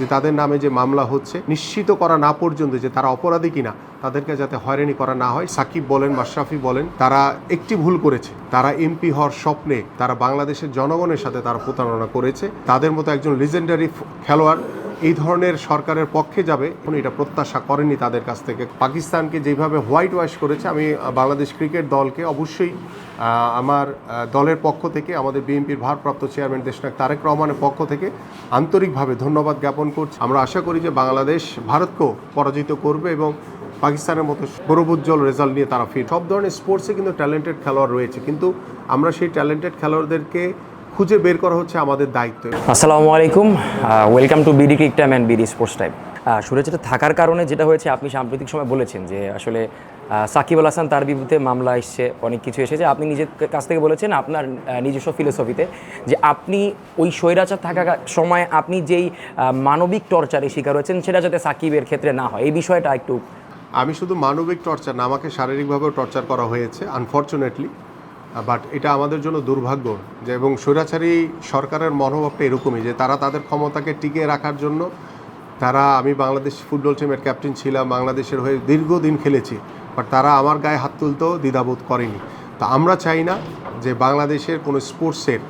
যে তাদের নামে যে মামলা হচ্ছে, নিশ্চিত করা না পর্যন্ত যে তারা অপরাধী কিনা, তাদেরকে যাতে হয়রানি করা না হয়। সাকিব বলেন, মাশরাফি বলেন, তারা একটি ভুল করেছে। তারা এমপি হওয়ার স্বপ্নে তারা বাংলাদেশের জনগণের সাথে তারা প্রতারণা করেছে। তাদের মতো একজন লিজেন্ডারি খেলোয়াড় এই ধরনের সরকারের পক্ষে যাবে কোনো এটা প্রত্যাশা করেনি তাদের কাছ থেকে। পাকিস্তানকে যেভাবে হোয়াইট ওয়াশ করেছে, আমি বাংলাদেশ ক্রিকেট দলকে অবশ্যই আমার দলের পক্ষ থেকে, আমাদের বিএনপির ভারপ্রাপ্ত চেয়ারম্যান দেশনায়ক তারেক রহমানের পক্ষ থেকে আন্তরিকভাবে ধন্যবাদ জ্ঞাপন করছি। আমরা আশা করি যে বাংলাদেশ ভারতকেও পরাজিত করবে এবং পাকিস্তানের মতো গৌরবোজ্জ্বল রেজাল্ট নিয়ে তারা ফির সব ধরনের স্পোর্টসে কিন্তু ট্যালেন্টেড খেলোয়াড় রয়েছে, কিন্তু আমরা সেই ট্যালেন্টেড খেলোয়াড়দেরকে খুঁজে বের করা হচ্ছে আমাদের দায়িত্ব। আসসালামু আলাইকুম welcome to BD cric time and BD sports time. সুরেচেটা থাকার কারণে যেটা হয়েছে, আপনি সাম্প্রতিক সময় বলেছেন যে আসলে সাকিব আল হাসান তার বিরুদ্ধে মামলা এসছে, অনেক কিছু এসেছে। আপনি নিজের কাছ থেকে বলেছেন আপনার নিজস্ব ফিলোসফিতে যে আপনি ওই স্বৈরাচার থাকা সময় আপনি যেই মানবিক টর্চারের শিকার হয়েছেন, সেটা যাতে সাকিবের ক্ষেত্রে না হয়। এই বিষয়টা একটু আমি শুধু মানবিক টর্চার না, আমাকে শারীরিকভাবেও টর্চার করা হয়েছে আনফর্চুনেটলি বাট এটা আমাদের জন্য দুর্ভাগ্য যে, এবং স্বৈরাচারী সরকারের মনোভাবটা এরকমই যে, তারা তাদের ক্ষমতাকে টিকিয়ে রাখার জন্য, তারা, আমি বাংলাদেশ ফুটবল টিমের ক্যাপ্টেন ছিলাম, বাংলাদেশের হয়ে দীর্ঘদিন খেলেছি বাট তারা আমার গায়ে হাত তুলতেও দ্বিধাবোধ করেনি। তা আমরা চাই না যে বাংলাদেশের কোনো স্পোর্টসের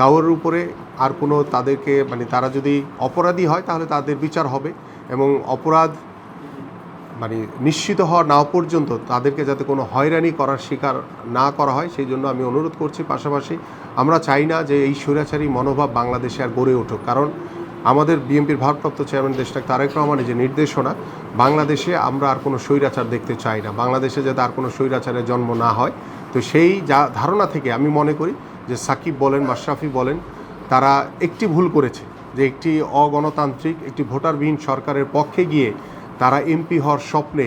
কাউর উপরে আর কোনো তাদেরকে মানে তারা যদি অপরাধী হয় তাহলে তাদের বিচার হবে এবং অপরাধ মানে নিশ্চিত হওয়া না পর্যন্ত তাদেরকে যাতে কোনো হয়রানি করার শিকার না করা হয়, সেই জন্য আমি অনুরোধ করছি। পাশাপাশি আমরা চাই না যে এই স্বৈরাচারী মনোভাব বাংলাদেশে আর গড়ে উঠুক। কারণ আমাদের বিএনপির ভারপ্রাপ্ত চেয়ারম্যান দেশটা তারেক রহমানের যে নির্দেশনা বাংলাদেশে আমরা আর কোনো স্বৈরাচার দেখতে চাই না। বাংলাদেশে যাতে আর কোনো স্বৈরাচারের জন্ম না হয়। তো সেই যা ধারণা থেকে আমি মনে করি যে সাকিব বলেন মাশরাফি বলেন, তারা একটি ভুল করেছে যে একটি অগণতান্ত্রিক, একটি ভোটারবিহীন সরকারের পক্ষে গিয়ে তারা এমপি হওয়ার স্বপ্নে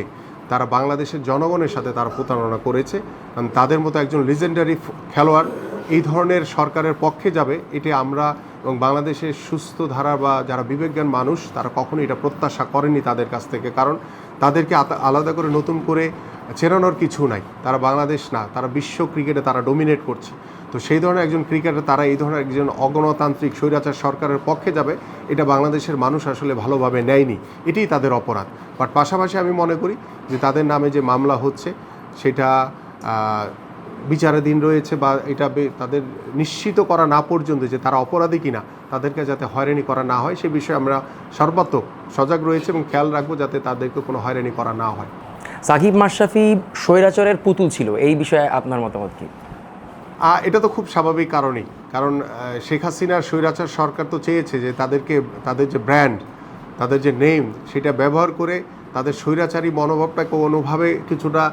তারা বাংলাদেশের জনগণের সাথে তারা প্রতারণা করেছে। কারণ তাদের মতো একজন লিজেন্ডারি খেলোয়াড় এই ধরনের সরকারের পক্ষে যাবে, এটি আমরা এবং বাংলাদেশের সুস্থ ধারা বা যারা বিবেকজ্ঞান মানুষ, তারা কখনোই এটা প্রত্যাশা করেনি তাদের কাছ থেকে। কারণ তাদেরকে আলাদা করে নতুন করে চেরানোর কিছু নাই। তারা বাংলাদেশ না, তারা বিশ্ব ক্রিকেটে তারা ডোমিনেট করছে। তো সেই ধরনের একজন ক্রিকেটার, তারা এই ধরনের একজন অগণতান্ত্রিক স্বৈরাচার সরকারের পক্ষে যাবে, এটা বাংলাদেশের মানুষ আসলে ভালোভাবে নেয়নি। এটাই তাদের অপরাধ। বাট পাশাপাশি আমি মনে করি যে তাদের নামে যে মামলা হচ্ছে, সেটা বিচারাধীন রয়েছে বা এটা তাদের নিশ্চিত করা না পর্যন্ত যে তারা অপরাধী কিনা তাদেরকে যাতে হয়রানি করা না হয় সে বিষয়ে আমরা সর্বাত্মক সজাগ রয়েছে এবং খেয়াল রাখব যাতে তাদেরকে কোনো হয়রানি করা না হয়। সাকিব মাশরাফি স্বৈরাচরের পুতুল ছিল এই বিষয়ে আপনার মতামত কি? এটা তো খুব স্বাভাবিক কারণেই কারণ শেখ হাসিনার স্বৈরাচার সরকার তো চেয়েছে যে তাদেরকে তাদের যে ব্র্যান্ড তাদের যে নেম সেটা ব্যবহার করে তাদের স্বৈরাচারী মনোভাবটাকে কোনোভাবে কিছুটা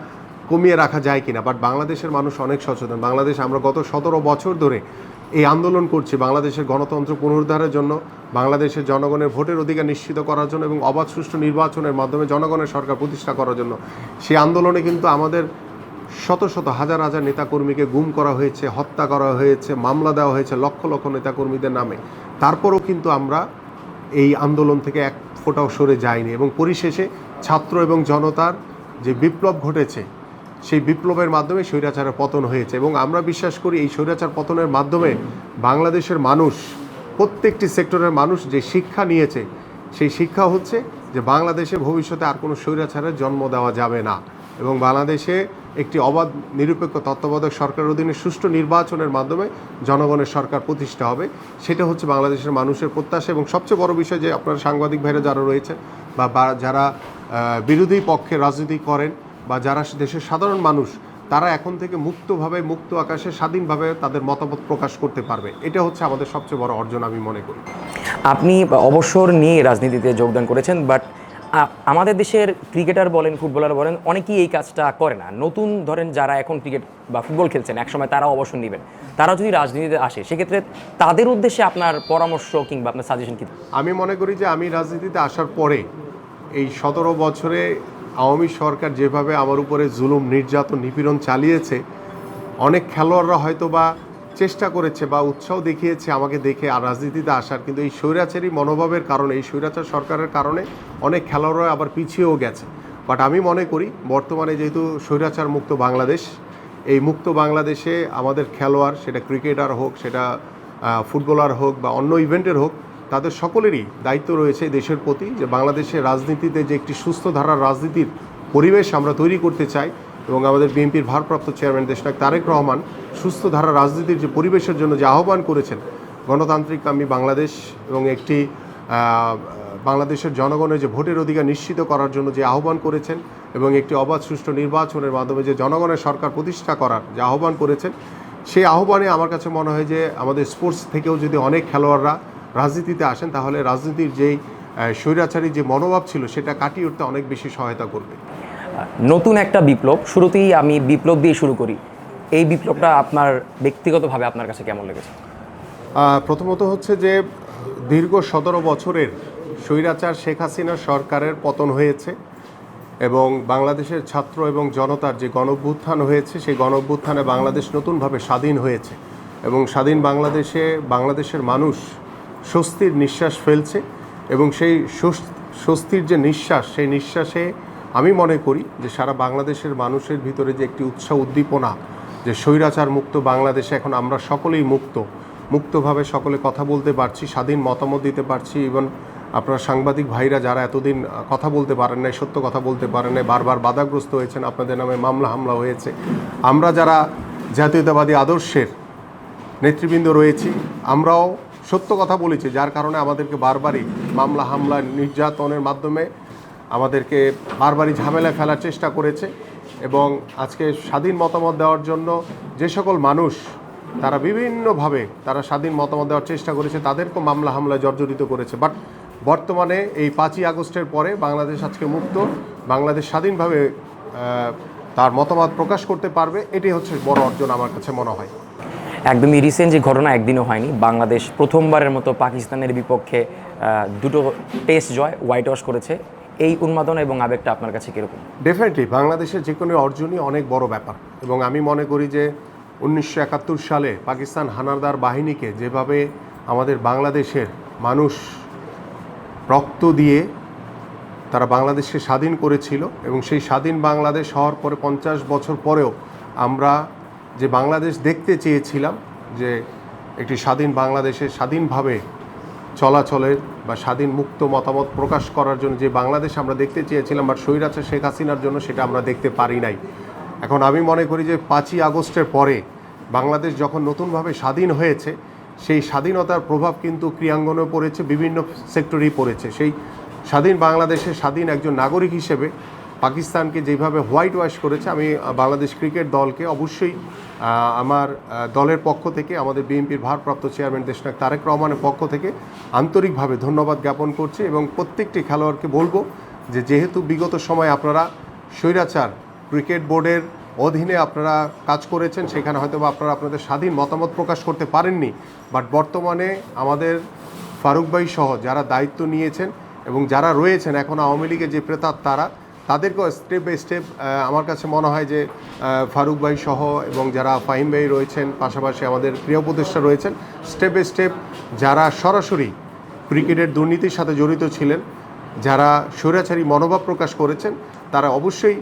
কমিয়ে রাখা যায় কিনা বাট বাংলাদেশের মানুষ অনেক সচেতন। বাংলাদেশ আমরা গত সতেরো বছর ধরে এই আন্দোলন করছি বাংলাদেশের গণতন্ত্র পুনরুদ্ধারের জন্য, বাংলাদেশের জনগণের ভোটের অধিকার নিশ্চিত করার জন্য এবং অবাধ সুষ্ঠু নির্বাচনের মাধ্যমে জনগণের সরকার প্রতিষ্ঠা করার জন্য। সেই আন্দোলনে কিন্তু আমাদের শত শত হাজার হাজার নেতাকর্মীকে গুম করা হয়েছে, হত্যা করা হয়েছে, মামলা দেওয়া হয়েছে লক্ষ লক্ষ নেতাকর্মীদের নামে। তারপরও কিন্তু আমরা এই আন্দোলন থেকে এক ফোঁটাও সরে যাইনি এবং পরিশেষে ছাত্র এবং জনতার যে বিপ্লব ঘটেছে সেই বিপ্লবের মাধ্যমে স্বৈরাচারের পতন হয়েছে এবং আমরা বিশ্বাস করি এই স্বৈরাচার পতনের মাধ্যমে বাংলাদেশের মানুষ, প্রত্যেকটি সেক্টরের মানুষ যে শিক্ষা নিয়েছে, সেই শিক্ষা হচ্ছে যে বাংলাদেশে ভবিষ্যতে আর কোনো স্বৈরাচারের জন্ম দেওয়া যাবে না এবং বাংলাদেশে একটি অবাধ, নিরপেক্ষ তত্ত্বাবধায়ক সরকারের অধীনে সুষ্ঠু নির্বাচনের মাধ্যমে জনগণের সরকার প্রতিষ্ঠা হবে। সেটা হচ্ছে বাংলাদেশের মানুষের প্রত্যাশা এবং সবচেয়ে বড় বিষয় যে আপনার সাংবাদিক ভাইরা যারা রয়েছে বা- যারা বিরোধী পক্ষে রাজনীতি করেন বা যারা দেশের সাধারণ মানুষ তারা এখন থেকে মুক্তভাবে মুক্ত আকাশে স্বাধীনভাবে তাদের মতামত প্রকাশ করতে পারবে। এটা হচ্ছে আমাদের সবচেয়ে বড় অর্জন আমি মনে করি। আপনি অবসর নিয়ে রাজনীতিতে যোগদান করেছেন বাট আমাদের দেশের ক্রিকেটার বলেন ফুটবলার বলেন অনেকেই এই কাজটা করে না। নতুন ধরেন যারা এখন ক্রিকেট বা ফুটবল খেলছেন একসময় তারা অবসর নেবেন। তারা যদি রাজনীতিতে আসে সেক্ষেত্রে তাদের উদ্দেশ্যে আপনার পরামর্শ কিংবা আপনার সাজেশন কি? আমি মনে করি যে আমি রাজনীতিতে আসার পরে এই সতেরো বছরে আওয়ামী সরকার যেভাবে আমার উপরে জুলুম, নির্যাতন, নিপীড়ন চালিয়েছে, অনেক খেলোয়াড়রা হয়তো বা চেষ্টা করেছে বা উৎসাহ দেখিয়েছে আমাকে দেখে আর রাজনীতিতে আসার, কিন্তু এই স্বৈরাচারী মনোভাবের কারণে, এই স্বৈরাচার সরকারের কারণে অনেক খেলোয়াড়রা আবার পিছিয়েও গেছে। বাট আমি মনে করি, বর্তমানে যেহেতু স্বৈরাচার মুক্ত বাংলাদেশ, এই মুক্ত বাংলাদেশে আমাদের খেলোয়াড়, সেটা ক্রিকেটার হোক, সেটা ফুটবলার হোক বা অন্য ইভেন্টের হোক তাদের সকলেরই দায়িত্ব রয়েছে দেশের প্রতি যে বাংলাদেশের রাজনীতিতে যে একটি সুস্থ ধারার রাজনীতির পরিবেশ আমরা তৈরি করতে চাই এবং আমাদের বিএনপির ভারপ্রাপ্ত চেয়ারম্যান দেশনায়ক তারেক রহমান সুস্থ ধারা রাজনীতির যে পরিবেশের জন্য যে আহ্বান করেছেন, গণতান্ত্রিক আমি বাংলাদেশ এবং একটি বাংলাদেশের জনগণের যে ভোটের অধিকার নিশ্চিত করার জন্য যে আহ্বান করেছেন এবং একটি অবাধ সুষ্ঠু নির্বাচনের মাধ্যমে যে জনগণের সরকার প্রতিষ্ঠা করার যে আহ্বান করেছেন, সেই আহ্বানে আমার কাছে মনে হয় যে আমাদের স্পোর্টস থেকেও যদি অনেক খেলোয়াড়রা রাজনীতিতে আসেন তাহলে রাজনীতির যেই স্বৈরাচারী যে মনোভাব ছিল সেটা কাটিয়ে উঠতে অনেক বেশি সহায়তা করবে। নতুন একটা বিপ্লব শুরুতেই আমি বিপ্লব দিয়ে শুরু করি। এই বিপ্লবটা আপনার ব্যক্তিগতভাবে আপনার কাছে কেমন লেগেছে? প্রথমত হচ্ছে যে দীর্ঘ সতেরো বছরের স্বৈরাচার শেখ হাসিনার সরকারের পতন হয়েছে এবং বাংলাদেশের ছাত্র এবং জনতার যে গণভ্যুত্থান হয়েছে সেই গণভ্যুত্থানে বাংলাদেশ নতুনভাবে স্বাধীন হয়েছে এবং স্বাধীন বাংলাদেশে বাংলাদেশের মানুষ স্বস্তির নিঃশ্বাস ফেলছে এবং সেই স্বস্তির যে নিঃশ্বাস, সেই নিঃশ্বাসে আমি মনে করি যে সারা বাংলাদেশের মানুষের ভিতরে যে একটি উৎসাহ উদ্দীপনা, যে স্বৈরাচার মুক্ত বাংলাদেশে এখন আমরা সকলেই মুক্ত, মুক্তভাবে সকলে কথা বলতে পারছি, স্বাধীন মতামত দিতে পারছি এবং আপনার সাংবাদিক ভাইরা যারা এতদিন কথা বলতে পারেন নাই, সত্য কথা বলতে পারেন নাই, বারবার বাধাগ্রস্ত হয়েছেন, আপনাদের নামে মামলা হামলা হয়েছে। আমরা যারা জাতীয়তাবাদী আদর্শের নেতৃবৃন্দ রয়েছি, আমরাও সত্য কথা বলেছে, যার কারণে আমাদেরকে বারবারই মামলা, হামলা, নির্যাতনের মাধ্যমে আমাদেরকে বারবারই ঝামেলায় ফেলার চেষ্টা করেছে এবং আজকে স্বাধীন মতামত দেওয়ার জন্য যে সকল মানুষ, তারা বিভিন্নভাবে তারা স্বাধীন মতামত দেওয়ার চেষ্টা করেছে, তাদেরকেও মামলা হামলায় জর্জরিত করেছে। বাট বর্তমানে এই পাঁচই আগস্টের পরে বাংলাদেশ আজকে মুক্ত, বাংলাদেশ স্বাধীনভাবে তার মতামত প্রকাশ করতে পারবে এটি হচ্ছে বড় অর্জন আমার কাছে মনে হয়। একদমই রিসেন্ট যে ঘটনা একদিনও হয়নি, বাংলাদেশ প্রথমবারের মতো পাকিস্তানের বিপক্ষে দুটো টেস্ট জয় হোয়াইট ওয়াশ করেছে। এই উন্মাদনা এবং আবেগটা আপনার কাছে কীরকম? ডেফিনেটলি বাংলাদেশের যে কোনো অর্জনই অনেক বড় ব্যাপার। এবং আমি মনে করি যে উনিশশো একাত্তর সালে পাকিস্তান হানাদার বাহিনীকে যেভাবে আমাদের বাংলাদেশের মানুষ রক্ত দিয়ে তারা বাংলাদেশকে স্বাধীন করেছিল এবং সেই স্বাধীন বাংলাদেশ হওয়ার পরে পঞ্চাশ বছর পরেও আমরা যে বাংলাদেশ দেখতে চেয়েছিলাম যে একটি স্বাধীন বাংলাদেশে স্বাধীনভাবে চলাচলের বা স্বাধীন মুক্ত মতামত প্রকাশ করার জন্য যে বাংলাদেশ আমরা দেখতে চেয়েছিলাম বাট স্বৈরাচার শেখ হাসিনার জন্য সেটা আমরা দেখতে পারি নাই। এখন আমি মনে করি যে পাঁচই আগস্টের পরে বাংলাদেশ যখন নতুনভাবে স্বাধীন হয়েছে, সেই স্বাধীনতার প্রভাব কিন্তু ক্রিয়াঙ্গনেও পড়েছে, বিভিন্ন সেক্টরেই পড়েছে। সেই স্বাধীন বাংলাদেশের স্বাধীন একজন নাগরিক হিসেবে পাকিস্তানকে যেভাবে হোয়াইট ওয়াশ করেছে, আমি বাংলাদেশ ক্রিকেট দলকে অবশ্যই আমার দলের পক্ষ থেকে, আমাদের বিএনপির ভারপ্রাপ্ত চেয়ারম্যান দেশনাক তারেক রহমানের পক্ষ থেকে আন্তরিকভাবে ধন্যবাদ জ্ঞাপন করছি এবং প্রত্যেকটি খেলোয়াড়কে বলব যে, যেহেতু বিগত সময় আপনারা স্বৈরাচার ক্রিকেট বোর্ডের অধীনে আপনারা কাজ করেছেন, সেখানে হয়তো বা আপনারা আপনাদের স্বাধীন মতামত প্রকাশ করতে পারেননি, বাট বর্তমানে আমাদের ফারুক ভাই সহ যারা দায়িত্ব নিয়েছেন এবং যারা রয়েছেন, এখন আওয়ামী লীগের যে প্রেতার তারা তাদেরকেও স্টেপ বাই স্টেপ আমার কাছে মনে হয় যে ফারুক ভাই সহ এবং যারা ফাহিম ভাই রয়েছেন, পাশাপাশি আমাদের প্রিয় উপদেষ্টা রয়েছেন স্টেপ বাই স্টেপ যারা সরাসরি ক্রিকেটের দুর্নীতির সাথে জড়িত ছিলেন, যারা স্বৈরাচারী মনোভাব প্রকাশ করেছেন, তারা অবশ্যই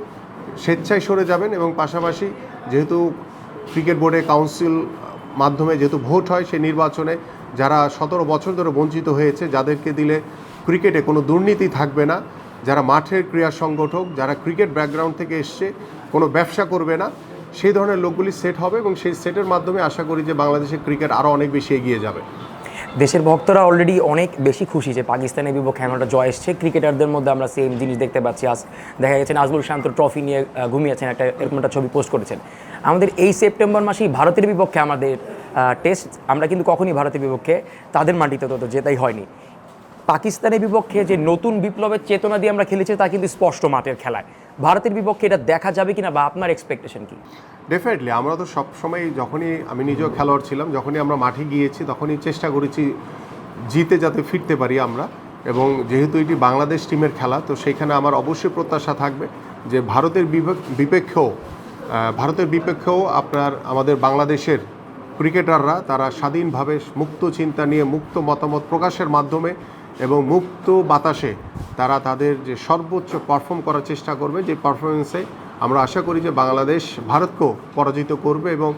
স্বেচ্ছায় সরে যাবেন এবং পাশাপাশি যেহেতু ক্রিকেট বোর্ডে কাউন্সিল মাধ্যমে যেহেতু ভোট হয় সেই নির্বাচনে যারা সতেরো বছর ধরে বঞ্চিত হয়েছে, যাদেরকে দিলে ক্রিকেটে কোনো দুর্নীতি থাকবে না। যারা মাঠের ক্রীড়া সংগঠক, যারা ক্রিকেট ব্যাকগ্রাউন্ড থেকে এসছে, কোনো ব্যবসা করবে না। সেই ধরনের লোকগুলি সেট হবে এবং সেই সেটের মাধ্যমে আশা করি যে বাংলাদেশের ক্রিকেট আরও অনেক বেশি এগিয়ে যাবে। দেশের ভক্তরা অলরেডি অনেক বেশি খুশি যে পাকিস্তানের বিপক্ষে এমন একটা জয় এসছে। ক্রিকেটারদের মধ্যে আমরা সেম জিনিস দেখতে পাচ্ছি। আজ দেখা গেছে নাজমুল শান্ত ট্রফি নিয়ে ঘুমিয়েছেন, একটা এরকম একটা ছবি পোস্ট করেছেন। আমাদের এই সেপ্টেম্বর মাসেই ভারতের বিপক্ষে আমাদের টেস্ট আমরা কিন্তু কখনই ভারতের বিপক্ষে তাদের মাটিতে তো জেতাই হয়নি। পাকিস্তানের বিপক্ষে যে নতুন বিপ্লবের চেতনা দিয়ে আমরা খেলেছি, তা কিন্তু স্পষ্ট মাঠের খেলায়। ভারতের বিপক্ষে এটা দেখা যাবে কিনা বা আপনার এক্সপেকটেশন কি? ডেফিনেটলি আমরা তো সবসময় যখনই আমি নিজেও খেলোয়াড় ছিলাম, যখনই আমরা মাঠে গিয়েছি, তখনই চেষ্টা করেছি জিতে যাতে ফিরতে পারি আমরা। এবং যেহেতু এটি বাংলাদেশ টিমের খেলা, তো সেইখানে আমার অবশ্যই প্রত্যাশা থাকবে যে ভারতের বিপেক- বিপক্ষেও ভারতের বিপক্ষেও আপনার আমাদের বাংলাদেশের ক্রিকেটাররা তারা স্বাধীনভাবে মুক্ত চিন্তা নিয়ে, মুক্ত মতামত প্রকাশের মাধ্যমে এবং মুক্ত বাতাসে তারা তাদের যে সর্বোচ্চ পারফর্ম করার চেষ্টা করবে, যে পারফরমেন্সে আমরা আশা করি যে বাংলাদেশ ভারতকেও পরাজিত করবে এবং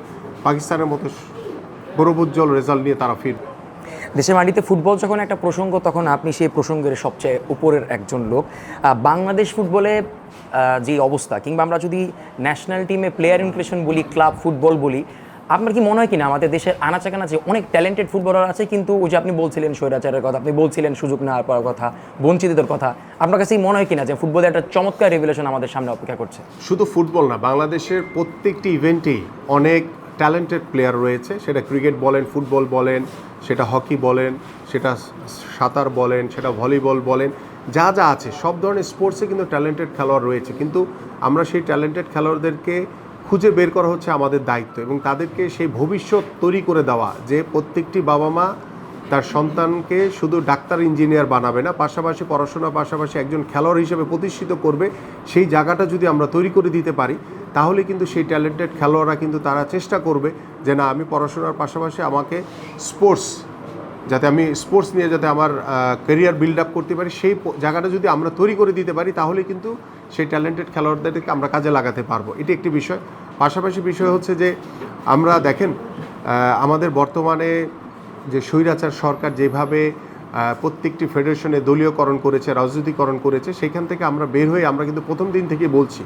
পাকিস্তানের মতো গৌরবোজ্জ্বল রেজাল্ট নিয়ে তারা ফিরবে। দেশের মাটিতে ফুটবল যখন একটা প্রসঙ্গ, তখন আপনি সেই প্রসঙ্গের সবচেয়ে উপরের একজন লোক। বাংলাদেশ ফুটবলে যে অবস্থা, কিংবা আমরা যদি ন্যাশনাল টিমে প্লেয়ার ইনক্লুশন বলি ক্লাব ফুটবল বলি আপনার কি মনে হয় কিনা? আমাদের দেশের আনাচে কানাচে অনেক ট্যালেন্টেড ফুটবলার আছে, কিন্তু ওই যে আপনি বলছিলেন স্বৈরাচারের কথা, আপনি বলছিলেন সুযোগ না পাওয়ার কথা, বঞ্চিতদের কথা, আপনার কাছে মনে হয় কিনা যে ফুটবলে একটা চমৎকার রেভুলেশন আমাদের সামনে অপেক্ষা করছে? শুধু ফুটবল না, বাংলাদেশের প্রত্যেকটি ইভেন্টেই অনেক ট্যালেন্টেড প্লেয়ার রয়েছে। সেটা ক্রিকেট বলেন ফুটবল বলেন, সেটা হকি বলেন, সেটা সাঁতার বলেন, সেটা ভলিবল বলেন, যা যা আছে, সব ধরনের স্পোর্টসে কিন্তু ট্যালেন্টেড খেলোয়াড় রয়েছে। কিন্তু আমরা সেই ট্যালেন্টেড খেলোয়াড়দেরকে খুঁজে বের করা হচ্ছে আমাদের দায়িত্ব এবং তাদেরকে সেই ভবিষ্যৎ তৈরি করে দেওয়া যে প্রত্যেকটি বাবা মা তার সন্তানকে শুধু ডাক্তার, ইঞ্জিনিয়ার বানাবে না, পাশাপাশি পড়াশোনার পাশাপাশি একজন খেলোয়াড় হিসেবে প্রতিষ্ঠিত করবে, সেই জায়গাটা যদি আমরা তৈরি করে দিতে পারি, তাহলে কিন্তু সেই ট্যালেন্টেড খেলোয়াড়রা কিন্তু তারা চেষ্টা করবে যে না, আমি পড়াশোনার পাশাপাশি আমাকে স্পোর্টস যাতে আমি স্পোর্টস নিয়ে যাতে আমার ক্যারিয়ার বিল্ড আপ করতে পারি, সেই জায়গাটা যদি আমরা তৈরি করে দিতে পারি, তাহলে কিন্তু সেই ট্যালেন্টেড খেলোয়াড়দেরকে আমরা কাজে লাগাতে পারব। এটি একটি বিষয়। পাশাপাশি বিষয় হচ্ছে যে, আমরা দেখেন আমাদের বর্তমানে যে স্বৈরাচার সরকার যেভাবে প্রত্যেকটি ফেডারেশনে দলীয়করণ করেছে রাজনীতিকরণ করেছে, সেখান থেকে আমরা বের হয়ে আমরা কিন্তু প্রথম দিন থেকে বলছি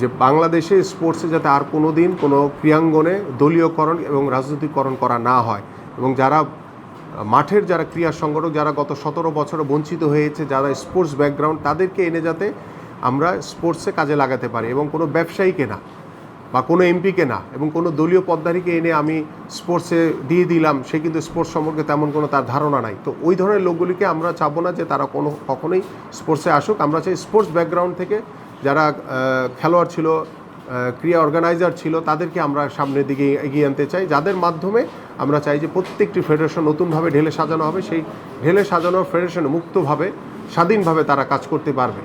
যে, বাংলাদেশে স্পোর্টসে যাতে আর কোনো দিন কোনো ক্রিয়াঙ্গনে দলীয়করণ এবং রাজনীতিকরণ করা না হয়। এবং যারা, মাঠের যারা ক্রীড়া সংগঠক, যারা গত সতেরো বছরে বঞ্চিত হয়েছে, যারা স্পোর্টস ব্যাকগ্রাউন্ড তাদেরকে এনে যাতে আমরা স্পোর্টসে কাজে লাগাতে পারি এবং কোনো ব্যবসায়ীকে না, বা কোনো এমপিকে না, এবং কোনো দলীয় পদ্মারীকে এনে আমি স্পোর্টসে দিয়ে দিলাম, সে কিন্তু স্পোর্টস সম্পর্কে তেমন কোনো তার ধারণা নাই। তো ওই ধরনের লোকগুলিকে আমরা চাবো না যে তারা কোনো, কখনোই স্পোর্টসে আসুক। আমরা চাই স্পোর্টস ব্যাকগ্রাউন্ড থেকে যারা খেলোয়াড় ছিল ক্রিয়া অর্গানাইজার ছিল, তাদেরকে আমরা সামনের দিকে এগিয়ে আনতে চাই। যাদের মাধ্যমে আমরা চাই যে প্রত্যেকটি ফেডারেশন নতুনভাবে ঢেলে সাজানো হবে, সেই ঢেলে সাজানো ফেডারেশনে মুক্তভাবে, স্বাধীনভাবে তারা কাজ করতে পারবে।